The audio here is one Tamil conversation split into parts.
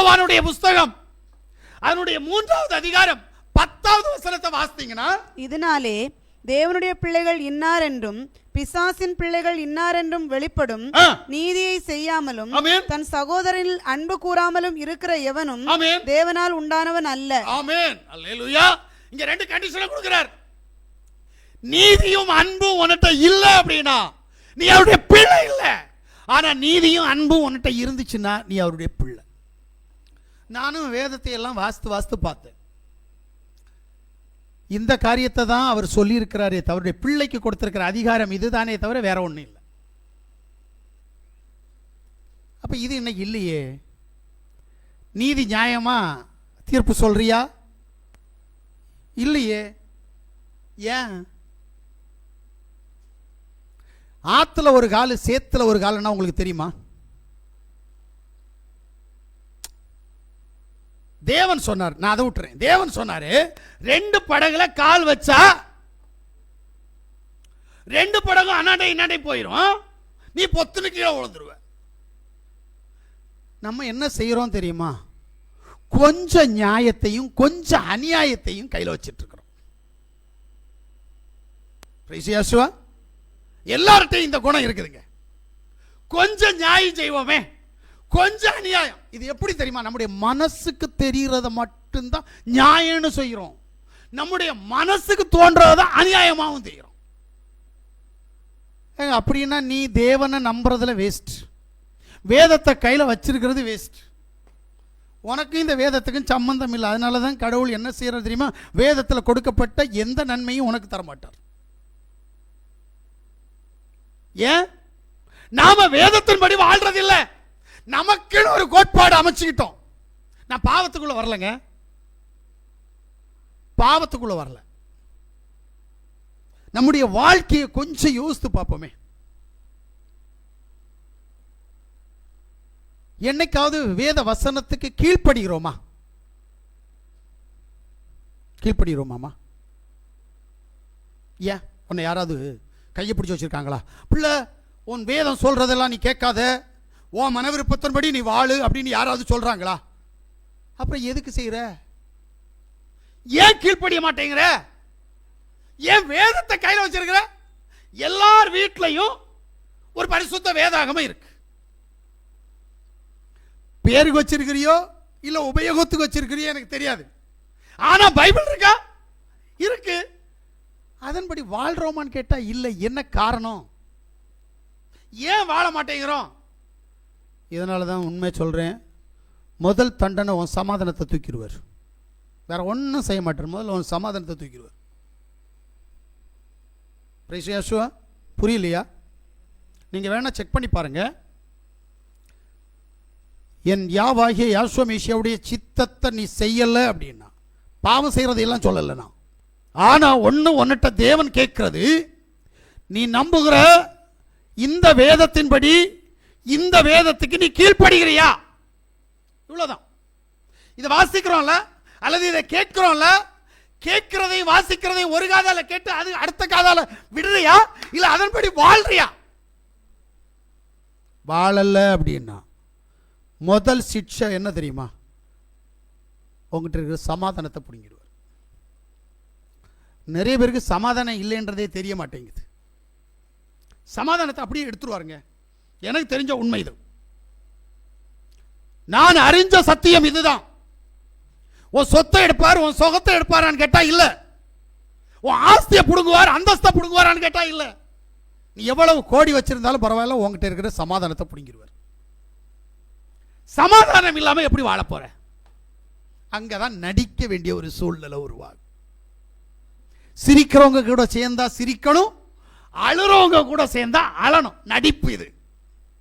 யோவானுடைய புஸ்தகம். அதனுடைய மூன்றாவது அதிகாரம் பத்தாவது வசனத்தை வாசித்தீங்கன்னா இதனாலே தேவனுடைய பிள்ளைகள் இன்னார் என்றும் பிசாசின் பிள்ளைகள் இன்னார் என்றும் வெளிப்படும். நீதியை செய்யாமலும். தன் சகோதரனில் அன்பு கூறாமலும் இருக்கிற எவனும். தேவனால் உண்டானவன் அல்ல. ஆமென். அல்லேலூயா. இங்க ரெண்டு கண்டிஷனை கொடுக்கிறார். நீதியும் அன்பும் உன்கிட்ட இல்ல அப்படின்னா நீ அவருடைய பிள்ளை இல்ல. ஆனா நீதியும் அன்பும் உன்கிட்ட இருந்துச்சுன்னா நீ அவருடைய பிள்ளை. நானும் வேதத்தை எல்லாம் வாஸ்து வாஸ்து பார்த்தேன். இந்த காரியத்தை தான் அவர் சொல்லியிருக்கிறாரே தவறுடைய பிள்ளைக்கு கொடுத்துருக்கிற அதிகாரம் இதுதானே தவிர வேற ஒண்ணும் இல்லை. அப்ப இது இன்னைக்கு இல்லையே? நீதி நியாயமா தீர்ப்பு சொல்றியா? இல்லையே. ஏன்? ஆத்துல ஒரு காலு சேத்துல ஒரு காலுன்னா உங்களுக்கு தெரியுமா? தேவன் சொன்னார் நான் அதை விட்டுறேன். தேவன் சொன்னாரு ரெண்டு படகுல கால் வச்சா ரெண்டு படகும் அண்ணாடை இன்னாடை போயிடும் நீ பொத்துன்னு கீழே விழுந்துருவ நம்ம என்ன செய்யறோம் தெரியுமா? கொஞ்சம் நியாயத்தையும் கொஞ்சம் அநியாயத்தையும் கையில் வச்சிட்டு இருக்கிறோம் எல்லார்ட்டையும் இந்த குணம் இருக்குதுங்க. கொஞ்சம் நியாயம் செய்வோமே. கொஞ்சம் அநியாயம். இது எப்படி தெரியுமா? நம்முடைய மனசுக்கு தெரிகிறத மட்டும்தான் நியாயம்னு செய்கிறோம் நம்முடைய மனசுக்கு தோன்றதை அநியாயமாகவும் செய்கிறோம் அப்படின்னா நீ தேவனை நம்புறதுல வேஸ்ட் வேதத்தை கையில் வச்சிருக்கிறது வேஸ்ட் உனக்கு இந்த வேதத்துக்கும் சம்பந்தம் இல்லை. அதனால தான் கடவுள் என்ன செய்கிறது தெரியுமா? வேதத்தில் கொடுக்கப்பட்ட எந்த நன்மையும் உனக்கு தர மாட்டார் ஏன்? நாம வேதத்தின்படி வாழ்றதில்லை. நமக்குன்னு ஒரு கோட்பாடு அமைச்சுக்கிட்டோம். நான் பாவத்துக்குள்ள வரலங்க. பாவத்துக்குள்ள வரல. நம்முடைய வாழ்க்கையை கொஞ்சம் யோசித்து பார்ப்போமே. என்னைக்காவது வேத வசனத்துக்கு கீழ்ப்படுகிறோமா? கீழ்ப்படுகிறோமாமா? ஏன்? உன்னை யாராவது கையை பிடிச்சி வச்சிருக்காங்களா? பிள்ளை உன் வேதம் சொல்றதெல்லாம் நீ கேட்காத. உன் மன விருப்பத்தின்படி நீ வாழு அப்படின்னு யாராவது சொல்றாங்களா? அப்புறம் எதுக்கு செய்யற ஏன் கீழ்ப்படிய மாட்டேங்கிற? ஏன் வேதத்தை கையில் வச்சிருக்கிற? எல்லார் வீட்லையும் ஒரு பரிசுத்த வேதாகமம் இருக்கு. பேருக்கு வச்சிருக்கிறியோ இல்லை உபயோகத்துக்கு வச்சிருக்கிறியோ எனக்கு தெரியாது. ஆனா பைபிள் இருக்கா? இருக்கு. அதன்படி வாழ்றோமான்னு கேட்டால் இல்லை. என்ன காரணம்? ஏன் வாழ மாட்டேங்கிறோம்? இதனால தான் உண்மை சொல்கிறேன் முதல் தண்டனை உன் சமாதானத்தை தூக்கிடுவார். வேற ஒன்றும் செய்ய மாட்டார். முதல்ல உன் சமாதானத்தை தூக்கிடுவார். பிரைசியாசுவா புரியலையா? நீங்கள் வேணால் செக் பண்ணி பாருங்க. என் யாவாகிய யாஸ்வமேஷியாவுடைய சித்தத்தை நீ செய்யலை அப்படின்னா பாவம் செய்கிறதையெல்லாம் சொல்லலை நான். ஆனால் ஒன்று ஒன்னிட்ட தேவன் கேட்கறது நீ நம்புகிற இந்த வேதத்தின்படி இந்த வேதத்துக்கு நீ கீழ்ப்படுகிறியா? இவ்வளவுதான். இதை வாசிக்கிறோம்ல? அல்லது இதை கேட்கிறோம்ல? கேட்கிறதையும் வாசிக்கிறதையும் ஒரு காதால கேட்டு அது அடுத்த காதால விடுறியா? இல்ல அதன்படி வாழ்றியா? வாழல அப்படின்னா முதல் சிக்ஷை என்ன தெரியுமா? உங்ககிட்ட இருக்கிற சமாதானத்தை பிடிங்கிடுவார். நிறைய பேருக்கு சமாதானம் இல்லைன்றதே தெரிய மாட்டேங்குது. சமாதானத்தை அப்படியே எடுத்துருவாருங்க. எனக்கு தெரிஞ்ச உண்மை இது. நான் அறிஞ்ச சத்தியம் இதுதான். உன் சொத்தை எடுப்பார் உன் சொகத்தை எடுப்பாரான்னு கேட்டா இல்ல. உன் ஆஸ்தியை புடுங்குவார் அந்தஸ்தை புடுங்குவாரான்னு கேட்டா இல்ல. நீ எவ்வளவு கோடி வச்சிருந்தாலும் பரவாயில்ல உங்ககிட்ட இருக்கிற சமாதானத்தை புடுங்கிடுவார் சமாதானம் இல்லாம எப்படி வாழ போற? அங்கதான் நடிக்க வேண்டிய ஒரு சூழ்நிலை உருவாகும். சிரிக்கிறவங்க கூட சேர்ந்தா சிரிக்கணும் அழுறவங்க கூட சேர்ந்தா அழணும். நடிப்பு இது.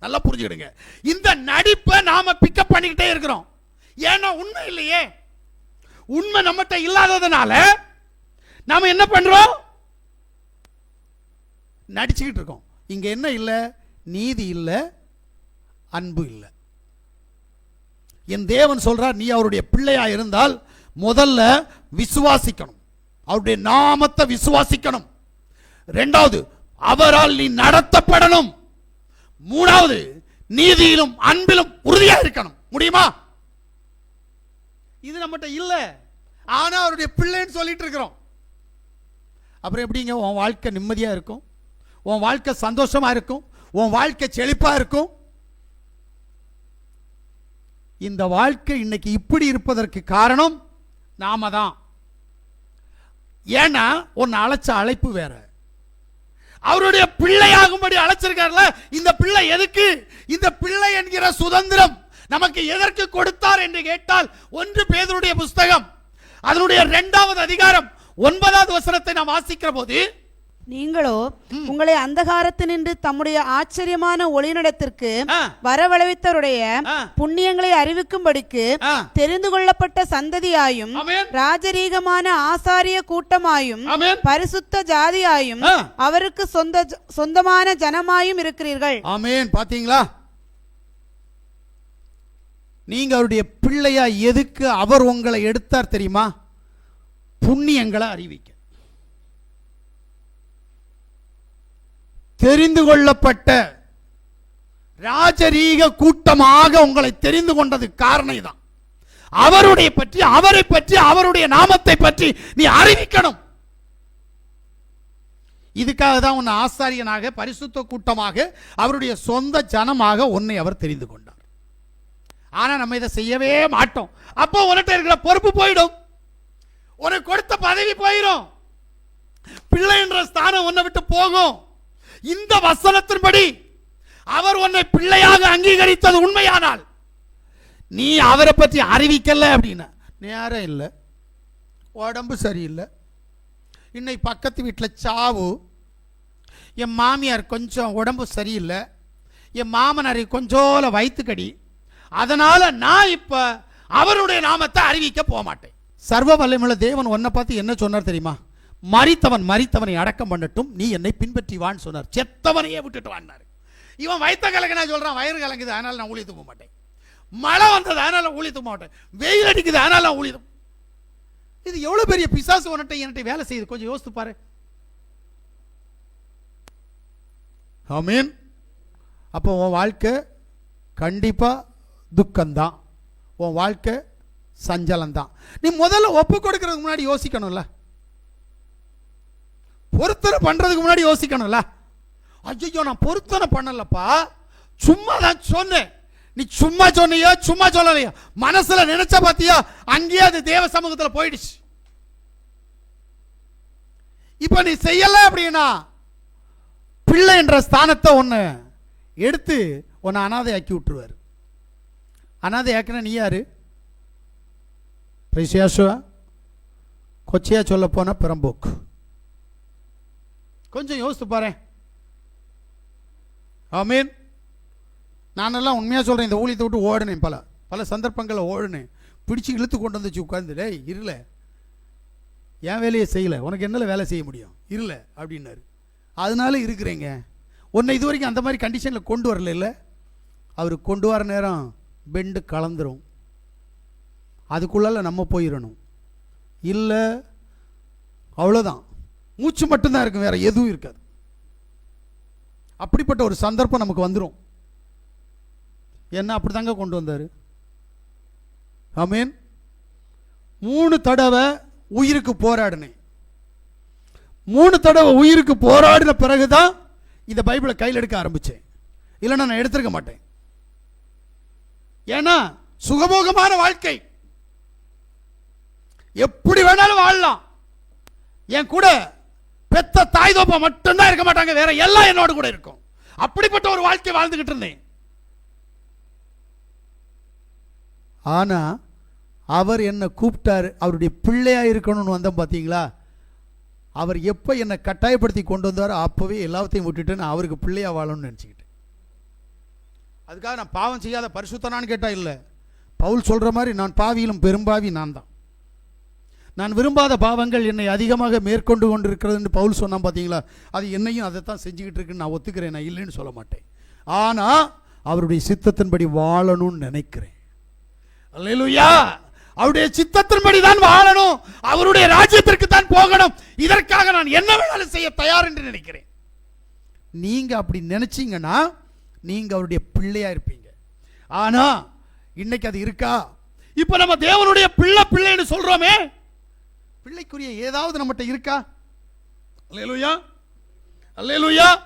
நல்லா புரிஞ்சுக்கிடுங்க. இந்த நடிப்பை நாம பிக்கப் பண்ணிக்கிட்டே இருக்கிறோம். ஏன்னா உண்மை இல்லையே. உண்மை நம்மகிட்ட இல்லாததுனால நாம என்ன பண்றோம்? நடிச்சுக்கிட்டு இருக்கோம். இங்க என்ன இல்லை? நீதி இல்லை அன்பு இல்லை. என் தேவன் சொல்றார் நீ அவருடைய பிள்ளையா இருந்தால் முதல்ல விசுவாசிக்கணும். அவருடைய நாமத்தை விசுவாசிக்கணும். ரெண்டாவது அவரால் நீ நடத்தப்படணும். மூணாவது நீதியிலும் அன்பிலும் உறுதியா இருக்கணும். முடியுமா? இது நம்மகிட்ட இல்லை. ஆனா அவருடைய பிள்ளைன்னு சொல்லிட்டு இருக்கிறோம். அப்புறம் எப்படிங்க? உன் வாழ்க்கை நிம்மதியா இருக்கும். உன் வாழ்க்கை சந்தோஷமா இருக்கும். உன் வாழ்க்கை செழிப்பா இருக்கும். இந்த வாழ்க்கை இன்னைக்கு இப்படி இருப்பதற்கு காரணம் நாம தான் ஏன்னா உன்னை அழைச்ச அழைப்பு வேற. அவருடைய பிள்ளையாகும்படி அழைச்சிருக்காருல இந்த பிள்ளை எதுக்கு? இந்த பிள்ளை என்கிற சுதந்திரம் நமக்கு எதற்கு கொடுத்தார் என்று கேட்டால் ஒன்று பேதருடைய புஸ்தகம். அதனுடைய இரண்டாவது அதிகாரம் ஒன்பதாவது வசனத்தை நாம் வாசிக்கிற போது நீங்களோ உங்களை அந்தகாரத்தினின்று தம்முடைய ஆச்சரியமான ஒளிநடத்திற்கு வரவழைத்தவருடைய. புண்ணியங்களை அறிவிக்கும்படிக்கு தெரிந்து கொள்ளப்பட்ட சந்ததியாயும். ராஜரீகமான ஆசாரிய கூட்டமாயும். பரிசுத்த ஜாதியாயும். அவருக்கு சொந்த சொந்தமான ஜனமாயும் இருக்கிறீர்கள் ஆமென் பாத்தீங்களா நீங்க அவருடைய பிள்ளையா எதுக்கு அவர் உங்களை எடுத்தார் தெரியுமா புண்ணியங்களை அறிவிக்க தெரிந்து கொள்ளப்பட்ட ராஜரீக கூட்டமாக உங்களை தெரிந்து கொண்டது காரணம் தான் அவருடைய பற்றி அவரை பற்றி அவருடைய நாமத்தை பற்றி நீ அறிவிக்கணும். இதுக்காக தான் உன்னை ஆசாரியனாக பரிசுத்த கூட்டமாக அவருடைய சொந்த ஜனமாக உன்னை அவர் தெரிந்து கொண்டார். ஆனால் நம்ம இதை செய்யவே மாட்டோம். அப்போ உன்கிட்ட இருக்கிற பொறுப்பு போயிடும். உனக்கு கொடுத்த பதவி போயிடும் பிள்ளை என்ற ஸ்தானம் உன்னை விட்டு போகும். இந்த வசனத்தின்படி அவர் உன்னை பிள்ளையாக அங்கீகரித்தது உண்மையானால் நீ அவரை பற்றி அறிவிக்கல அப்படின்னா நேரம் இல்லை உடம்பு சரியில்லை இன்னைக்கு பக்கத்து வீட்டில் சாவு என் மாமியார் கொஞ்சம் உடம்பு சரியில்லை என் மாமனார் கொஞ்சோல வயிற்றுக்கடி அதனால் நான் இப்போ அவருடைய நாமத்தை அறிவிக்க போக மாட்டேன். சர்வ வல்லமுள்ள தேவன் உன்னை பார்த்து என்ன சொன்னார் தெரியுமா? மரித்தவன் மறித்தவனை அடக்கம் பண்ணட்டும் நீ என்னை பின்பற்றி வான்னு சொன்னார். செத்தவனையே விட்டுட்டு வான்னாரு. இவன் வயிற்ற கலங்க நான் சொல்கிறான் வயிறு கலங்குது அதனால் நான் ஊழி தூங்க மாட்டேன். மழை வந்தது அதனால் ஊழி தூங்க மாட்டேன். வெயில் அடிக்குது அதனால் நான் ஊழியத்து இது எவ்வளோ பெரிய பிசாசு உன்ட்ட என்கிட்ட வேலை செய்யுது? கொஞ்சம் யோசித்து பாரு. ஆமீன். அப்போ உன் வாழ்க்கை கண்டிப்பாக துக்கம்தான். உன் வாழ்க்கை சஞ்சலம்தான். நீ முதல்ல ஒப்பு கொடுக்கறதுக்கு முன்னாடி யோசிக்கணும்ல. பொருத்தனை பண்ணுறதுக்கு முன்னாடி யோசிக்கணும்ல. ஐயோ நான் பொருத்தனை பண்ணலப்பா. சும்மா தான் சொன்னேன். நீ சும்மா சொன்னியோ சும்மா சொல்லலையோ. மனசுல நினைச்ச பார்த்தியோ அங்கேயே அது தேவ சமூகத்தில் போயிடுச்சு. இப்போ நீ செய்யலை அப்படின்னா பிள்ளை என்ற ஸ்தானத்தை ஒன்று எடுத்து உன்னை அனாதை ஆக்கி விட்டுருவார். அனாதை ஆக்கினா நீ யாரு? பிரைசியாசுவா? கொச்சையாக சொல்ல போனால் பெரம்போக்கு. கொஞ்சம் யோசித்து பாரு ஆமீன். நானெல்லாம் உண்மையாக சொல்கிறேன் இந்த ஊழியத்தை விட்டு ஓடினேன் பல. பல சந்தர்ப்பங்களில் ஓடினேன். பிடிச்சு இழுத்து கொண்டு வந்துச்சு உட்காந்து டேய் இருல என் வேலையை செய்யலை. உனக்கு என்னல வேலை செய்ய முடியும்? இருல அப்படின்னாரு. அதனால இருக்கிறேங்க. உன்னை இது வரைக்கும் அந்த மாதிரி கண்டிஷனில் கொண்டு வரல இல்லை? அவர் கொண்டு வர நேரம் பெண்டு கலந்துரும். அதுக்குள்ளால நம்ம போயிடணும் இல்லை அவ்வளோதான் மூச்சு மட்டும்தான் இருக்கும் வேற எதுவும் இருக்காது. அப்படிப்பட்ட ஒரு சந்தர்ப்பம் நமக்கு வந்துடும் என்ன அப்படி தாங்க கொண்டு வந்தார். ஆமீன். மூணு தடவை உயிருக்கு போராடினேன். மூணு தடவை உயிருக்கு போராடின பிறகு தான் இந்த பைபிளை கையில் எடுக்க ஆரம்பிச்சேன். இல்லைன்னா நான் எடுத்திருக்க மாட்டேன். ஏன்னா சுகபோகமான வாழ்க்கை. எப்படி வேணாலும் வாழலாம். என் கூட பெத்த தாய் தோப்பை மட்டும்தான் இருக்க மாட்டாங்க. வேற எல்லாம் என்னோட கூட இருக்கும். அப்படிப்பட்ட ஒரு வாழ்க்கை வாழ்ந்துகிட்டு இருந்தேன். ஆனா அவர் என்னை கூப்பிட்டாரு. அவருடைய பிள்ளையா இருக்கணும்னு வந்தோம் பாத்தீங்களா? அவர் எப்போ என்னை கட்டாயப்படுத்தி கொண்டு வந்தாரோ அப்போவே எல்லாத்தையும் விட்டுட்டு நான் அவருக்கு பிள்ளையா வாழணும்னு நினச்சிக்கிட்டேன். அதுக்காக நான் பாவம் செய்யாத பரிசுத்தனான்னு கேட்டா இல்லை. பவுல் சொல்ற மாதிரி நான் பாவியிலும் பெரும்பாவி நான் தான். நான் விரும்பாத பாவங்கள் என்னை அதிகமாக மேற்கொண்டு கொண்டிருக்கிறதுன்னு பவுல் சொன்னான் பார்த்தீங்களா அது என்னையும் அதைத்தான் செஞ்சுக்கிட்டு இருக்குன்னு நான் ஒத்துக்கிறேன் நான் இல்லைன்னு சொல்ல மாட்டேன். ஆனால் அவருடைய சித்தத்தின்படி வாழணும்னு நினைக்கிறேன். அல்லேலூயா! அவருடைய சித்தத்தின்படி தான் வாழணும். அவருடைய ராஜ்யத்திற்கு தான் போகணும். இதற்காக நான் என்ன வேணாலும் செய்ய தயார் என்று நினைக்கிறேன். நீங்க அப்படி நினைச்சீங்கன்னா நீங்க அவருடைய பிள்ளையா இருப்பீங்க. ஆனா இன்னைக்கு அது இருக்கா? இப்ப நம்ம தேவனுடைய பிள்ளை பிள்ளைன்னு சொல்றோமே பிள்ளைக்குரிய ஏதாவது நம்மகிட்ட இருக்கா? அல்லேலூயா. அல்லேலூயா.